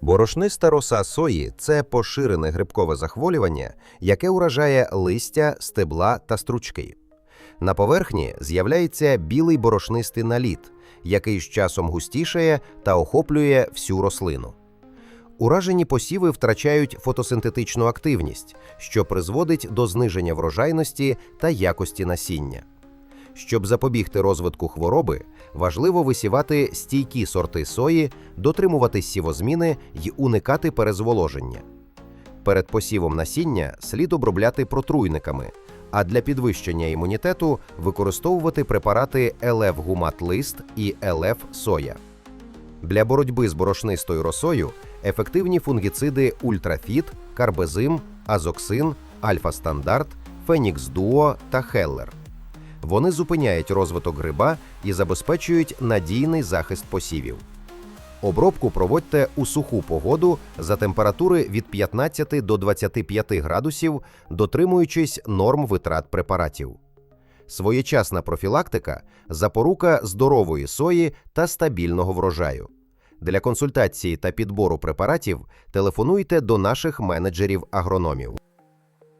Борошниста роса сої це поширене грибкове захворювання, яке уражає листя, стебла та стручки. На поверхні з'являється білий борошнистий наліт, який з часом густішає та охоплює всю рослину. Уражені посіви втрачають фотосинтетичну активність, що призводить до зниження врожайності та якості насіння. Щоб запобігти розвитку хвороби, важливо висівати стійкі сорти сої, дотримуватись сівозміни й уникати перезволоження. Перед посівом насіння слід обробляти протруйниками, а для підвищення імунітету використовувати препарати ЛФ гумат-лист і ЛФ соя. Для боротьби з борошнистою росою ефективні фунгіциди Ультрафіт, Карбезим, Азоксин, Альфа-Стандарт, Фенікс Дуо та Хеллер. Вони зупиняють розвиток гриба і забезпечують надійний захист посівів. Обробку проводьте у суху погоду за температури від 15 до 25 градусів, дотримуючись норм витрат препаратів. Своєчасна профілактика запорука здорової сої та стабільного врожаю. Для консультації та підбору препаратів телефонуйте до наших менеджерів-агрономів.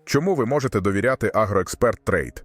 Чому ви можете довіряти Агроексперт Трейд?